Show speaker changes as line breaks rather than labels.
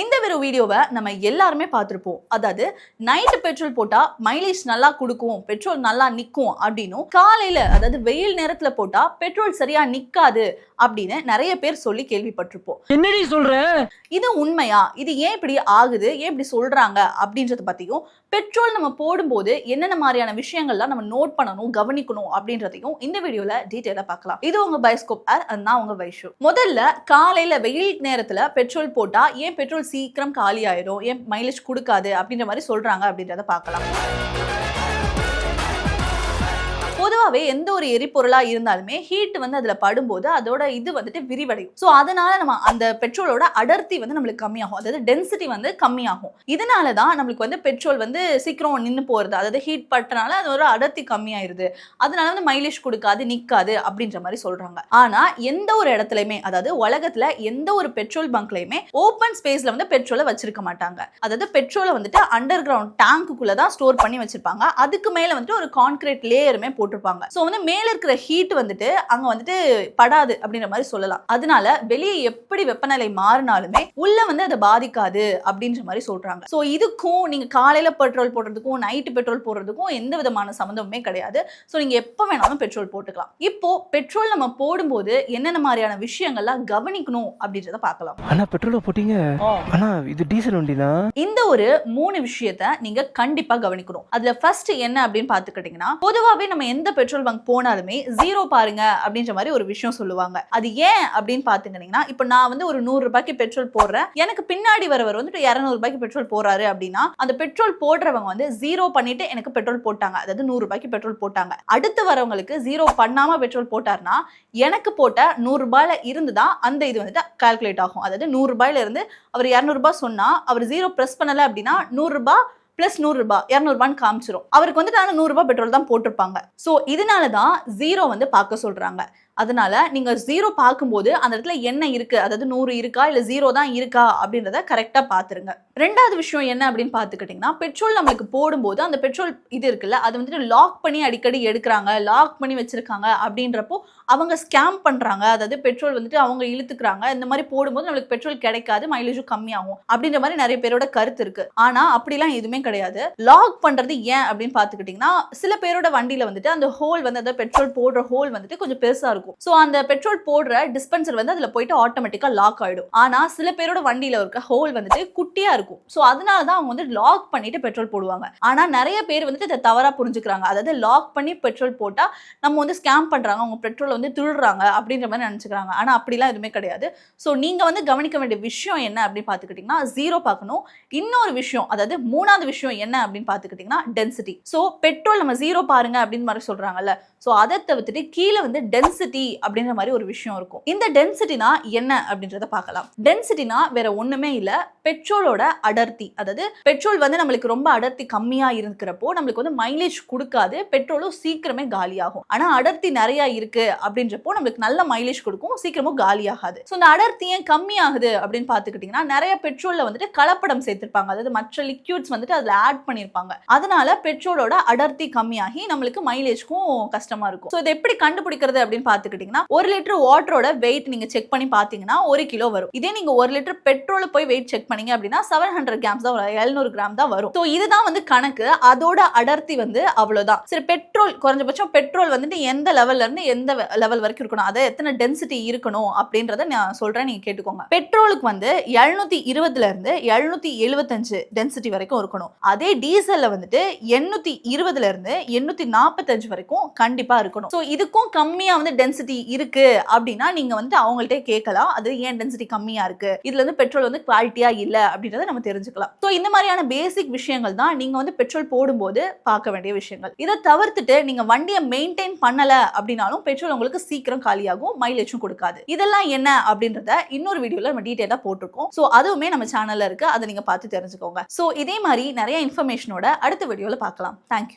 இந்த ஒரு வீடியோவை நம்ம எல்லாருமே பார்த்துருப்போம். அதாவது நைட்டு பெட்ரோல் போட்டால் மைலேஜ் நல்லா கொடுக்கும் பெட்ரோல் நல்லா நிற்கும் அப்படின்னும் காலையில் அதாவது வெயில் நேரத்தில் போட்டால் பெட்ரோல் சரியாக நிற்காது அப்படின்னு நிறைய பேர் சொல்லி கேள்விப்பட்டிருப்போம்.
என்னடி சொல்ற?
இது உண்மையா? இது ஏன் இப்படி ஆகுது? ஏன் இப்படி சொல்றாங்க? அப்படின்றத பத்தியும் பெட்ரோல் நம்ம போடும்போது என்னென்ன மாதிரியான விஷயங்கள்லாம் நம்ம நோட் பண்ணணும் கவனிக்கணும் அப்படின்றதையும் இந்த வீடியோல டீட்டெயிலா பார்க்கலாம். இது உங்க பைஸ்கோப் ஆர் நான் உங்க வைஷு. முதல்ல காலையில வெயில் நேரத்துல பெட்ரோல் போட்டா ஏன் பெட்ரோல் சீக்கிரம் காலி ஆயிரும்? ஏன் மைலேஜ் கொடுக்காது? அப்படின்ற மாதிரி சொல்றாங்க அப்படின்றத பார்க்கலாம். பொதுவாகவே எந்த ஒரு எரிபொருளாக இருந்தாலுமே ஹீட் வந்து அதில் படும்போது அதோட இது வந்துட்டு விரிவடையும். ஸோ அதனால நம்ம அந்த பெட்ரோலோட அடர்த்தி வந்து நம்மளுக்கு கம்மியாகும். அதாவது டென்சிட்டி வந்து கம்மியாகும். இதனால தான் நம்மளுக்கு வந்து பெட்ரோல் வந்து சீக்கிரம் நின்று போகிறது அதாவது ஹீட் பட்டனால அதோட அடர்த்தி கம்மியாயிருது. அதனால வந்து மைலேஜ் கொடுக்காது நிற்காது அப்படின்ற மாதிரி சொல்றாங்க. ஆனால் எந்த ஒரு இடத்துலையுமே அதாவது உலகத்துல எந்த ஒரு பெட்ரோல் பங்க்லையுமே ஓப்பன் ஸ்பேஸ்ல வந்து பெட்ரோலை வச்சிருக்க மாட்டாங்க. அதாவது பெட்ரோலை வந்துட்டு அண்டர் கிரவுண்ட் டேங்க்குள்ள தான் ஸ்டோர் பண்ணி வச்சிருப்பாங்க. அதுக்கு மேலே வந்துட்டு ஒரு கான்கிரீட் லேயருமே போட்டிருப்பாங்க. ஸோ வந்து மேல இருக்கிற ஹீட் வந்துட்டு அங்க வந்துட்டு படாது அப்படின்ற மாதிரி சொல்லலாம். அதனால வெளியே எப்படி வெப்பநிலை மாறினாலுமே உள்ள வந்து அதை பாதிக்காது அப்படின்ற மாதிரி சொல்றாங்க. ஸோ இதுக்கும் நீங்க காலையில பெட்ரோல் போடுறதுக்கும் நைட்டு பெட்ரோல் போடுறதுக்கும் எந்த விதமான சம்மந்தமுமே கிடையாது. ஸோ நீங்க எப்போ வேணாலும் பெட்ரோல் போட்டுக்கலாம். இப்போ பெட்ரோல் நம்ம போடும்போது என்னென்ன மாதிரியான விஷயங்கள்லாம் கவனிக்கணும் அப்படின்றத பார்க்கலாம்.
ஆனா பெட்ரோல போட்டீங்க? ஆனா இது டீசல் வண்டினா?
இந்த ஒரு மூணு விஷயத்த நீங்க கண்டிப்பா கவனிக்கணும். அதுல ஃபர்ஸ்ட் என்ன அப்படின்னு பாத்துக்கிட்டீங்கன்னா பொதுவாவே நம்ம எந்த பெட்ரோல் பங்க் போனாலுமே ஜீரோ பாருங்க அப்படின்ற மாதிரி ஒரு விஷயம் சொல்லுவாங்க. அது ஏன் அப்படின்னு பாத்துக்கிட்டீங்கன்னா இப்போ நான் வந்து ஒரு நூறு ரூபாய்க்கு பெட்ரோல் போடுறேன். எனக்கு பின்னாடி வரவர் வந்துட்டு இரநூறு ரூபாய்க்கு பெட்ரோல் போறாரு அப்படின்னா அந்த பெட்ரோல் போடுறவங்க வந்து ஜீரோ பண்ணிட்டு எனக்கு பெட்ரோல் போட்டாங்க. அதாவது நூறு ரூபாய்க்கு பெட்ரோல் போட்டாங்க. அடுத்து வரவங்களுக்கு ஜீரோ பண்ணாம பெட்ரோல் போட்டார்னா எனக்கு போட்ட நூறு ரூபாயில இருந்து தான் அந்த இது வந்துட்டு கால்குலேட் ஆகும். அதாவது நூறு ரூபாயில இருந்து அவர் இரநூறுபா சொன்னா அவர் ஜீரோ ப்ரெஸ் பண்ணல அப்படின்னா நூறுரூபா பிளஸ் நூறுரூபா இரநூறுபான்னு காமிச்சிரும். அவருக்கு வந்துட்டு ஆனால் நூறுரூபா பெட்ரோல் தான் போட்டிருப்பாங்க. ஸோ இதனால தான் ஜீரோ வந்து பார்க்க சொல்கிறாங்க அதனால நீங்க ஜீரோ பார்க்கும்போது அந்த இடத்துல என்ன இருக்கு? அதாவது நூறு இருக்கா? இல்ல ஜீரோ தான் இருக்கா? அப்படின்றத கரெக்டா பாத்துருங்க ரெண்டாவது விஷயம் என்ன அப்படின்னு பாத்துக்கிட்டீங்கன்னா பெட்ரோல் நம்மளுக்கு போடும்போது அந்த பெட்ரோல் இது இருக்குல்ல அது வந்துட்டு லாக் பண்ணி அடிக்கடி எடுக்கிறாங்க லாக் பண்ணி வச்சிருக்காங்க அப்படின்றப்போ அவங்க ஸ்கேம் பண்றாங்க. அதாவது பெட்ரோல் வந்துட்டு அவங்க இழுத்துக்கிறாங்க. இந்த மாதிரி போடும்போது நம்மளுக்கு பெட்ரோல் கிடைக்காது மைலேஜும் கம்மியாகும் அப்படின்ற மாதிரி நிறைய பேரோட கருத்து இருக்கு. ஆனா அப்படிலாம் எதுவுமே கிடையாது. லாக் பண்றது ஏன் அப்படின்னு பாத்துக்கிட்டீங்கன்னா சில பேரோட வண்டியில வந்துட்டு அந்த ஹோல் வந்து அதாவது பெட்ரோல் போடுற ஹோல் வந்துட்டு கொஞ்சம் பெருசா இருக்கும். ஸோ அந்த பெட்ரோல் போடுற டிஸ்பென்சர் வந்து அதில் போயிட்டு ஆட்டோமேட்டிக்காக லாக் ஆயிடும். ஆனா சில பேரோட வண்டியில இருக்க ஹோல் வந்துட்டு குட்டியா இருக்கும். ஸோ அதனால தான் அவங்க வந்து லாக் பண்ணிட்டு பெட்ரோல் போடுவாங்க. ஆனா நிறைய பேர் வந்துட்டு இதை தவறா புரிஞ்சுக்கிறாங்க. அதாவது லாக் பண்ணி பெட்ரோல் போட்டால் நம்ம வந்து ஸ்கேம் பண்றாங்க. அவங்க பெட்ரோல் வந்து திருடுறாங்க அப்படின்ற மாதிரி நினச்சிக்கிறாங்க. ஆனா அப்படிலாம் எதுவுமே கிடையாது. ஸோ நீங்க வந்து கவனிக்க வேண்டிய விஷயம் என்ன அப்படின்னு பார்த்துக்கிட்டிங்கன்னா ஜீரோ பார்க்கணும். இன்னொரு விஷயம் அதாவது மூணாவது விஷயம் என்ன அப்படின்னு பார்த்துக்கிட்டிங்கன்னா டென்சிட்டி ஸோ பெட்ரோல் நம்ம ஜீரோ பாருங்க அப்படின்னு மாதிரி சொல்றாங்கல்ல. ஸோ அதை தவிர்த்துட்டு கீழே வந்து டென்சிட்டி அப்படின்ற மாதிரி ஒரு விஷயம் இருக்கும். இந்த டென்சிட்டினா என்ன அப்படின்றத பார்க்கலாம். டென்சிட்டினா வேற ஒண்ணுமே இல்ல பெட்ரோலோட அடர்த்தி. அதாவது பெட்ரோல் வந்து நம்மளுக்கு ரொம்ப அடர்த்தி கம்மியா இருக்கிறப்போ நம்மளுக்கு வந்து மைலேஜ் கொடுக்காது பெட்ரோலும் சீக்கிரமே காலியாகும். ஆனா அடர்த்தி நிறைய இருக்கு அப்படின்றப்போ நம்மளுக்கு நல்ல மைலேஜ் கொடுக்கும் சீக்கிரமும் காலியாகாது. ஸோ இந்த அடர்த்தி ஏன் கம்மியாகுது அப்படின்னு பார்த்துக்கிட்டிங்கன்னா நிறைய பெட்ரோல்ல வந்துட்டு கலப்படம் சேர்த்திருப்பாங்க. அதாவது மற்ற லிக்யூட்ஸ் வந்துட்டு அதுல ஆட் பண்ணியிருப்பாங்க. அதனால பெட்ரோலோட அடர்த்தி கம்மியாகி நம்மளுக்கு மைலேஜ்க்கும் கஷ்டமா இருக்கும். ஸோ இதை எப்படி கண்டுபிடிக்கிறது அப்படின்னு பார்த்து பார்த்துக்கிட்டிங்கன்னா ஒரு லிட்டர் வாட்டரோட வெயிட் நீங்க செக் பண்ணி பார்த்தீங்கன்னா ஒரு கிலோ வரும். இதே நீங்க ஒரு லிட்டர் பெட்ரோல் போய் வெயிட் செக் பண்ணீங்க அப்படின்னா செவன் ஹண்ட்ரட் கிராம்ஸ் தான் வரும். எழுநூறு கிராம் தான் வரும். ஸோ இதுதான் வந்து கணக்கு. அதோட அடர்த்தி வந்து அவ்வளவுதான். சரி பெட்ரோல் குறைஞ்சபட்சம் பெட்ரோல் வந்துட்டு எந்த லெவல்ல இருந்து எந்த லெவல் வரைக்கும் இருக்கணும்? அதை எத்தனை டென்சிட்டி இருக்கணும்? அப்படின்றத நான் சொல்றேன். நீங்க கேட்டுக்கோங்க. பெட்ரோலுக்கு வந்து எழுநூத்தி இருபதுல இருந்து எழுநூத்தி எழுபத்தஞ்சு டென்சிட்டி வரைக்கும் இருக்கணும். அதே டீசல்ல வந்துட்டு எண்ணூத்தி இருபதுல இருந்து எண்ணூத்தி நாற்பத்தஞ்சு வரைக்கும் கண்டிப்பா இருக்கணும். ஸோ இதுக்கும் கம்மியா வந்து டென்சிட்டி இருக்கு அப்படின்னா நீங்க வந்து அவங்கள்ட்ட கேட்கலாம். அது ஏன் டென்சிட்டி கம்மியா இருக்கு? இதுல இருந்து பெட்ரோல் வந்து குவாலிட்டியா இல்ல அப்படின்றத நம்ம தெரிஞ்சுக்கலாம். ஸோ இந்த மாதிரியான பேசிக் விஷயங்கள் தான் நீங்க வந்து பெட்ரோல் போடும்போது பார்க்க வேண்டிய விஷயங்கள். இதை தவிர்த்துட்டு நீங்க வண்டியை மெயின்டைன் பண்ணல அப்படின்னாலும் பெட்ரோல் உங்களுக்கு சீக்கிரம் காலியாகும் மைலேஜும் கொடுக்காது. இதெல்லாம் என்ன அப்படின்றத இன்னொரு வீடியோல நம்ம டீட்டெயிலாக போட்டிருக்கோம். ஸோ அதுவுமே நம்ம சேனல்ல இருக்கு. அதை நீங்க பார்த்து தெரிஞ்சுக்கோங்க. ஸோ இதே மாதிரி நிறைய இன்ஃபர்மேஷனோட அடுத்த வீடியோல பார்க்கலாம். தேங்க்யூ